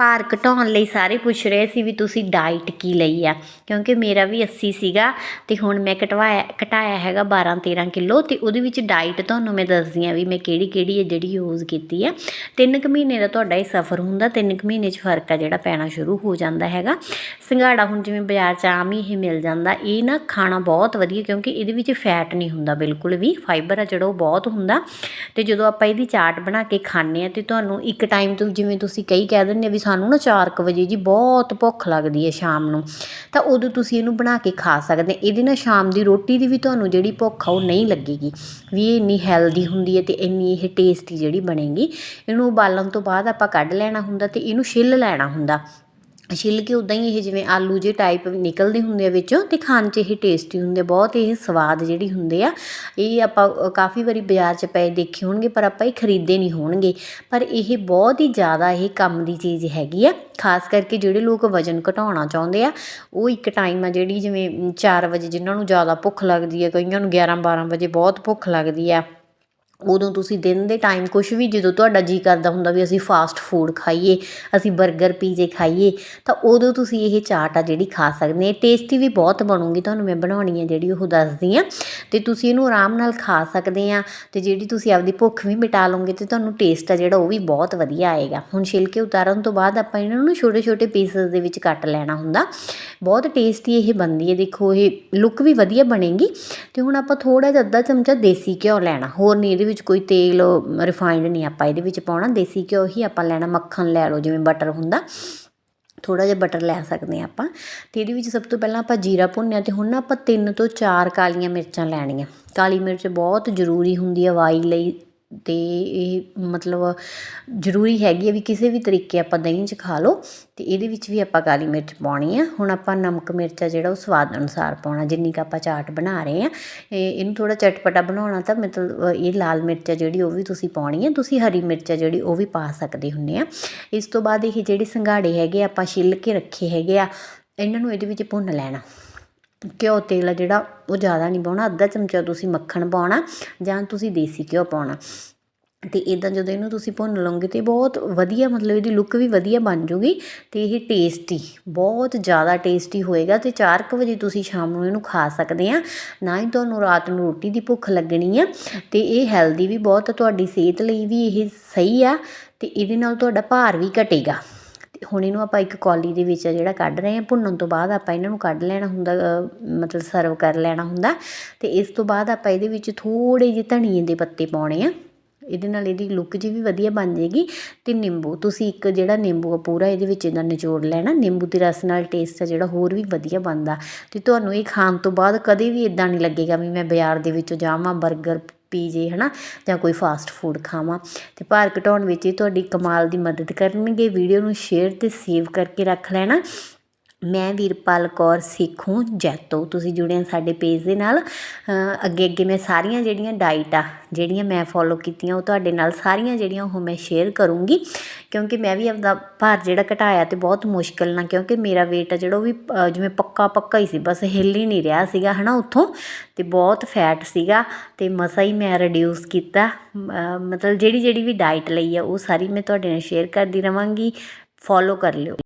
ਭਾਰ ਘਟਾਉਣ ਲਈ ਸਾਰੇ ਪੁੱਛ ਰਹੇ ਸੀ ਵੀ ਤੁਸੀਂ ਡਾਈਟ ਕੀ ਲਈ ਆ? ਕਿਉਂਕਿ ਮੇਰਾ ਵੀ 80 ਸੀਗਾ ਤੇ ਹੁਣ ਮੈਂ ਘਟਵਾਇਆ, ਘਟਾਇਆ ਹੈਗਾ 12 13 ਕਿਲੋ ਤੇ ਉਹਦੇ ਵਿੱਚ ਡਾਈਟ ਤੁਹਾਨੂੰ ਮੈਂ ਦੱਸਦੀ ਆ ਵੀ ਮੈਂ ਕਿਹੜੀ ਕਿਹੜੀ ਹੈ ਜਿਹੜੀ ਯੂਜ਼ ਕੀਤੀ ਆ ਤਿੰਨ ਕੁ ਮਹੀਨੇ ਦਾ ਤੁਹਾਡਾ ਇਹ ਸਫ਼ਰ ਹੁੰਦਾ, ਤਿੰਨ ਕੁ ਮਹੀਨੇ 'ਚ ਫ਼ਰਕ ਆ ਜਿਹੜਾ ਪੈਣਾ ਸ਼ੁਰੂ ਹੋ ਜਾਂਦਾ ਹੈਗਾ। ਸੰਘਾੜਾ ਹੁਣ ਜਿਵੇਂ ਬਾਜ਼ਾਰ 'ਚ ਆਮ ਹੀ ਇਹ ਮਿਲ ਜਾਂਦਾ, ਇਹ ਨਾ ਖਾਣਾ ਬਹੁਤ ਵਧੀਆ ਕਿਉਂਕਿ ਇਹਦੇ ਵਿੱਚ ਫੈਟ ਨਹੀਂ ਹੁੰਦਾ ਬਿਲਕੁਲ ਵੀ ਫਾਈਬਰ ਆ ਜਿਹੜਾ ਉਹ ਬਹੁਤ ਹੁੰਦਾ। ਤੇ ਜਦੋਂ ਆਪਾਂ ਇਹਦੀ ਚਾਟ ਬਣਾ ਕੇ ਖਾਂਦੇ ਆ ਤੇ ਤੁਹਾਨੂੰ ਇੱਕ ਟਾਈਮ ਤੋਂ ਜਿਵੇਂ ਤੁਸੀਂ ਕਈ ਕਹਿ ਦਿੰਦੇ ਆ ਵੀ ਸਾਨੂੰ ਨਾ 4 ਵਜੇ ਜੀ ਬਹੁਤ ਭੁੱਖ ਲੱਗਦੀ ਹੈ ਸ਼ਾਮ ਨੂੰ, ਤਾਂ ਉਦੋਂ ਤੁਸੀਂ ਇਹਨੂੰ ਬਣਾ ਕੇ ਖਾ ਸਕਦੇ ਇਹਦੇ ਨਾਲ ਸ਼ਾਮ ਦੀ ਰੋਟੀ ਦੀ ਵੀ ਤੁਹਾਨੂੰ ਜਿਹੜੀ ਭੁੱਖ ਆ ਉਹ ਨਹੀਂ ਲੱਗੇਗੀ, ਵੀ ਇਹ ਇੰਨੀ ਹੈਲਦੀ ਹੁੰਦੀ ਹੈ ਤੇ ਇੰਨੀ ਇਹ ਟੇਸਟੀ ਜਿਹੜੀ ਬਣੇਗੀ। ਇਹਨੂੰ ਉਬਾਲਣ ਤੋਂ ਬਾਅਦ ਆਪਾਂ ਕੱਢ ਲੈਣਾ ਹੁੰਦਾ ਤੇ ਇਹਨੂੰ ਛਿੱਲ ਲੈਣਾ ਹੁੰਦਾ। ਛਿੱਲ ਕੇ ਉਦਾਂ ਹੀ ਇਹ ਜਿਵੇਂ ਆਲੂ ਜੇ ਟਾਈਪ ਨਿਕਲਦੇ ਹੁੰਦੇ ਆ ਵਿੱਚੋਂ ਤੇ ਖਾਣ 'ਚ ਇਹ ਟੇਸਟੀ ਹੁੰਦੇ ਬਹੁਤ ਇਹ ਸਵਾਦ ਜਿਹੜੀ ਹੁੰਦੇ ਆ, ਇਹ ਆਪਾਂ ਕਾਫੀ ਵਾਰੀ ਬਾਜ਼ਾਰ 'ਚ ਪਏ ਦੇਖੇ ਹੋਣਗੇ ਪਰ ਆਪਾਂ ਇਹ ਖਰੀਦੇ ਨਹੀਂ ਹੋਣਗੇ। ਪਰ ਇਹ ਬਹੁਤ ਹੀ ਜ਼ਿਆਦਾ ਇਹ ਕੰਮ ਦੀ ਚੀਜ਼ ਹੈਗੀ ਆ, ਖਾਸ ਕਰਕੇ ਜਿਹੜੇ ਲੋਕ ਵਜਨ ਘਟਾਉਣਾ ਚਾਹੁੰਦੇ ਆ, ਉਹ ਇੱਕ ਟਾਈਮ ਆ ਜਿਹੜੀ ਜਿਵੇਂ 4 ਵਜੇ ਜਿਨ੍ਹਾਂ ਨੂੰ ਜ਼ਿਆਦਾ ਭੁੱਖ ਲੱਗਦੀ ਹੈ ਕਈਆਂ ਨੂੰ 11 12 ਵਜੇ ਬਹੁਤ ਭੁੱਖ ਲੱਗਦੀ ਆ। ਉਦੋਂ ਤੁਸੀਂ ਦਿਨ ਦੇ ਟਾਈਮ ਕੁਝ ਵੀ ਜਦੋਂ ਤੁਹਾਡਾ ਜੀ ਕਰਦਾ ਹੁੰਦਾ ਵੀ ਅਸੀਂ ਫਾਸਟ ਫੂਡ ਖਾਈਏ, ਅਸੀਂ 버ਗਰ ਪੀਜ਼ੇ ਖਾਈਏ, ਤਾਂ ਉਦੋਂ ਤੁਸੀਂ ਇਹ ਚਾਟ ਆ ਜਿਹੜੀ ਖਾ ਸਕਦੇ ਆ। ਟੇਸਟੀ ਵੀ ਬਹੁਤ ਬਣੂਗੀ, ਤੁਹਾਨੂੰ ਮੈਂ ਬਣਾਉਣੀ ਹੈ ਜਿਹੜੀ ਉਹ ਦੱਸਦੀ ਆ। ਤੇ ਤੁਸੀਂ ਇਹਨੂੰ ਆਰਾਮ ਨਾਲ ਖਾ ਸਕਦੇ ਆ ਤੇ ਜਿਹੜੀ ਤੁਸੀਂ ਆਪਦੀ ਭੁੱਖ ਵੀ ਮਿਟਾ ਲਓਗੇ ਤੇ ਤੁਹਾਨੂੰ ਟੇਸਟ ਆ ਜਿਹੜਾ ਉਹ ਵੀ ਬਹੁਤ ਵਧੀਆ ਆਏਗਾ। ਹੁਣ ਛਿਲਕੇ ਉਤਾਰਨ ਤੋਂ ਬਾਅਦ ਆਪਾਂ ਇਹਨਾਂ ਨੂੰ ਛੋਟੇ ਛੋਟੇ ਪੀਸਸ ਦੇ ਵਿੱਚ ਕੱਟ ਲੈਣਾ ਹੁੰਦਾ। ਬਹੁਤ ਟੇਸਟੀ ਇਹ ਬਣਦੀ ਹੈ ਦੇਖੋ ਇਹ ਲੁੱਕ ਵੀ ਵਧੀਆ ਬਣੇਗੀ। ਤੇ ਹੁਣ ਆਪਾਂ ਥੋੜਾ ਜਿਹਾ ਅੱਧਾ ਚਮਚਾ ਦੇਸੀ ਘਿਓ ਲੈਣਾ, ਹੋਰ ਨਹੀਂ ਇਹਦੇ ਵਿੱਚ ਕੋਈ ਤੇਲ ਰਿਫਾਈਨਡ ਨਹੀਂ ਆਪਾਂ ਇਹਦੇ ਵਿੱਚ ਪਾਉਣਾ, ਦੇਸੀ ਘਿਓ ਹੀ ਆਪਾਂ ਲੈਣਾ, ਮੱਖਣ ਲੈ ਲਓ, ਜਿਵੇਂ ਬਟਰ ਹੁੰਦਾ। ਥੋੜਾ ਜਿਹਾ ਬਟਰ ਲੈ ਸਕਦੇ ਆ ਆਪਾਂ। ਤੇ ਇਹਦੇ ਵਿੱਚ ਸਭ ਤੋਂ ਪਹਿਲਾਂ ਆਪਾਂ ਜੀਰਾ ਭੁੰਨਿਆ ਤੇ ਹੁਣ ਨਾ ਆਪਾਂ ਤਿੰਨ ਤੋਂ ਚਾਰ ਕਾਲੀਆਂ ਮਿਰਚਾਂ ਲੈਣੀਆਂ। ਕਾਲੀ ਮਿਰਚ ਬਹੁਤ ਜ਼ਰੂਰੀ ਹੁੰਦੀ ਹੈ ਵਾਈ ਲਈ ਤੇ ਇਹ ਮਤਲਬ ਜ਼ਰੂਰੀ ਹੈਗੀ ਹੈ ਵੀ ਕਿਸੇ ਵੀ ਤਰੀਕੇ ਆਪਾਂ ਦਹੀਂ 'ਚ ਖਾ ਲਓ ਅਤੇ ਇਹਦੇ ਵਿੱਚ ਵੀ ਆਪਾਂ ਕਾਲੀ ਮਿਰਚ ਪਾਉਣੀ ਆ। ਹੁਣ ਆਪਾਂ ਨਮਕ ਮਿਰਚ ਆ ਜਿਹੜਾ ਉਹ ਸਵਾਦ ਅਨੁਸਾਰ ਪਾਉਣਾ, ਜਿੰਨੀ ਕ ਆਪਾਂ ਚਾਟ ਬਣਾ ਰਹੇ ਆ। ਇਹ ਇਹਨੂੰ ਥੋੜਾ ਚਟਪਟਾ ਬਣਾਉਣਾ ਤਾਂ ਮਤਲਬ ਇਹ ਲਾਲ ਮਿਰਚ ਆ ਜਿਹੜੀ ਉਹ ਵੀ ਤੁਸੀਂ ਪਾਉਣੀ ਆ। ਤੁਸੀਂ ਹਰੀ ਮਿਰਚ ਆ ਜਿਹੜੀ ਉਹ ਵੀ ਪਾ ਸਕਦੇ ਹੁੰਦੇ ਆ। ਇਸ ਤੋਂ ਬਾਅਦ ਇਹ ਜਿਹੜੇ ਸੰਘਾੜੇ ਹੈਗੇ ਆਪਾਂ ਛਿੱਲ ਕੇ ਰੱਖੇ ਹੈਗੇ ਆ, ਇਹਨਾਂ ਨੂੰ ਇਹਦੇ ਵਿੱਚ ਭੁੰਨ ਲੈਣਾ। ਘਿਓ ਤੇਲ ਆ ਜਿਹੜਾ ਉਹ ਜ਼ਿਆਦਾ ਨਹੀਂ ਪਾਉਣਾ, ਅੱਧਾ ਚਮਚਾ ਤੁਸੀਂ ਮੱਖਣ ਪਾਉਣਾ ਜਾਂ ਤੁਸੀਂ ਦੇਸੀ ਘਿਓ ਪਾਉਣਾ। ਅਤੇ ਇੱਦਾਂ ਜਦੋਂ ਇਹਨੂੰ ਤੁਸੀਂ ਭੁੰਨ ਲਓਗੇ ਤਾਂ ਬਹੁਤ ਵਧੀਆ, ਮਤਲਬ ਇਹਦੀ ਲੁੱਕ ਵੀ ਵਧੀਆ ਬਣ ਜੂਗੀ ਅਤੇ ਇਹ ਟੇਸਟੀ ਬਹੁਤ ਜ਼ਿਆਦਾ ਟੇਸਟੀ ਹੋਏਗਾ ਤੇ 4:00 ਵਜੇ ਤੁਸੀਂ ਸ਼ਾਮ ਨੂੰ ਇਹਨੂੰ ਖਾ ਸਕਦੇ ਆ। ਨਾ ਹੀ ਤੁਹਾਨੂੰ ਰਾਤ ਨੂੰ ਰੋਟੀ ਦੀ ਭੁੱਖ ਲੱਗਣੀ ਆ ਅਤੇ ਇਹ ਹੈਲਦੀ ਵੀ ਬਹੁਤ ਤੁਹਾਡੀ ਸਿਹਤ ਲਈ ਵੀ ਇਹ ਸਹੀ ਆ ਅਤੇ ਇਹਦੇ ਨਾਲ ਤੁਹਾਡਾ ਭਾਰ ਵੀ ਘਟੇਗਾ। ਤੇ ਹੁਣ ਇਹਨੂੰ ਆਪਾਂ ਇੱਕ ਕੌਲੀ ਦੇ ਵਿੱਚ ਜਿਹੜਾ ਕੱਢ ਰਹੇ ਹਾਂ ਭੁੰਨਣ ਤੋਂ ਬਾਅਦ ਆਪਾਂ ਇਹਨਾਂ ਨੂੰ ਕੱਢ ਲੈਣਾ ਹੁੰਦਾ ਮਤਲਬ ਸਰਵ ਕਰ ਲੈਣਾ ਹੁੰਦਾ ਤੇ ਇਸ ਤੋਂ ਬਾਅਦ ਆਪਾਂ ਇਹਦੇ ਵਿੱਚ ਥੋੜੇ ਜਿਹੇ ਧਨੀਏ ਦੇ ਪੱਤੇ ਪਾਉਣੇ ਆ। ਇਹਦੇ ਨਾਲ ਇਹਦੀ ਲੁੱਕ ਜੀ ਵੀ ਵਧੀਆ ਬਣ ਜਾਏਗੀ ਤੇ ਨਿੰਬੂ, ਤੁਸੀਂ ਇੱਕ ਜਿਹੜਾ ਨਿੰਬੂ ਆ ਪੂਰਾ ਇਹਦੇ ਵਿੱਚ ਇਹਦਾ ਨਿਚੋੜ ਲੈਣਾ, ਨਿੰਬੂ ਦੇ ਰਸ ਨਾਲ ਟੇਸਟ ਆ ਜਿਹੜਾ ਹੋਰ ਵੀ ਵਧੀਆ ਬਣਦਾ। ਤੇ ਤੁਹਾਨੂੰ ਇਹ ਖਾਣ ਤੋਂ ਬਾਅਦ ਕਦੇ ਵੀ ਇਦਾਂ ਨਹੀਂ ਲੱਗੇਗਾ ਵੀ ਮੈਂ ਬਾਜ਼ਾਰ ਦੇ ਵਿੱਚੋਂ ਜਾਵਾਂ 버ਗਰ ਪੀਜੇ, ਹਨਾ, ਜਾਂ ਕੋਈ ਫਾਸਟ ਫੂਡ ਖਾਵਾਂ। ਤੇ ਭਾਰ ਘਟਾਉਣ ਵਿੱਚ ਇਹ ਤੁਹਾਡੀ ਕਮਾਲ ਦੀ ਮਦਦ ਕਰਨਗੇ ਵੀਡੀਓ ਨੂੰ ਸ਼ੇਅਰ ਤੇ ਸੇਵ ਕਰਕੇ ਰੱਖ ਲੈਣਾ। ਮੈਂ ਵੀਰਪਾਲ ਕੌਰ ਸਿੱਖੂ ਜੈਤੋ। ਤੁਸੀਂ ਜੁੜੇ ਹੋ ਸਾਡੇ ਪੇਜ ਦੇ ਨਾਲ। ਅੱਗੇ ਅੱਗੇ ਮੈਂ ਸਾਰੀਆਂ ਜਿਹੜੀਆਂ ਡਾਈਟ ਆ, ਜਿਹੜੀਆਂ ਮੈਂ ਫੋਲੋ ਕੀਤੀਆਂ, ਉਹ ਤੁਹਾਡੇ ਨਾਲ ਸਾਰੀਆਂ ਜਿਹੜੀਆਂ ਉਹ ਮੈਂ ਸ਼ੇਅਰ ਕਰੂੰਗੀ। ਕਿਉਂਕਿ ਮੈਂ ਵੀ ਆਪਦਾ ਭਾਰ ਜਿਹੜਾ ਘਟਾਇਆ ਤੇ ਬਹੁਤ ਮੁਸ਼ਕਲ ਨਾਲ, ਕਿਉਂਕਿ ਮੇਰਾ weight ਆ ਜਿਹੜਾ ਉਹ ਵੀ ਜਿਵੇਂ ਪੱਕਾ ਪੱਕਾ ਹੀ ਸੀ, ਬਸ ਹਿੱਲ ਹੀ ਨਹੀਂ ਰਿਹਾ ਸੀਗਾ, ਹਨਾ, ਉੱਥੋਂ। ਤੇ ਬਹੁਤ ਫੈਟ ਸੀਗਾ ਤੇ ਮਸਾ ਹੀ ਮੈਂ ਰਿਡਿਊਸ ਕੀਤਾ। ਮਤਲਬ ਜਿਹੜੀ ਜਿਹੜੀ ਵੀ ਡਾਈਟ ਲਈ ਆ, ਉਹ ਸਾਰੀ ਮੈਂ ਤੁਹਾਡੇ ਨਾਲ ਸ਼ੇਅਰ ਕਰਦੀ ਰਵਾਂਗੀ। ਫੋਲੋ ਕਰ ਲਿਓ।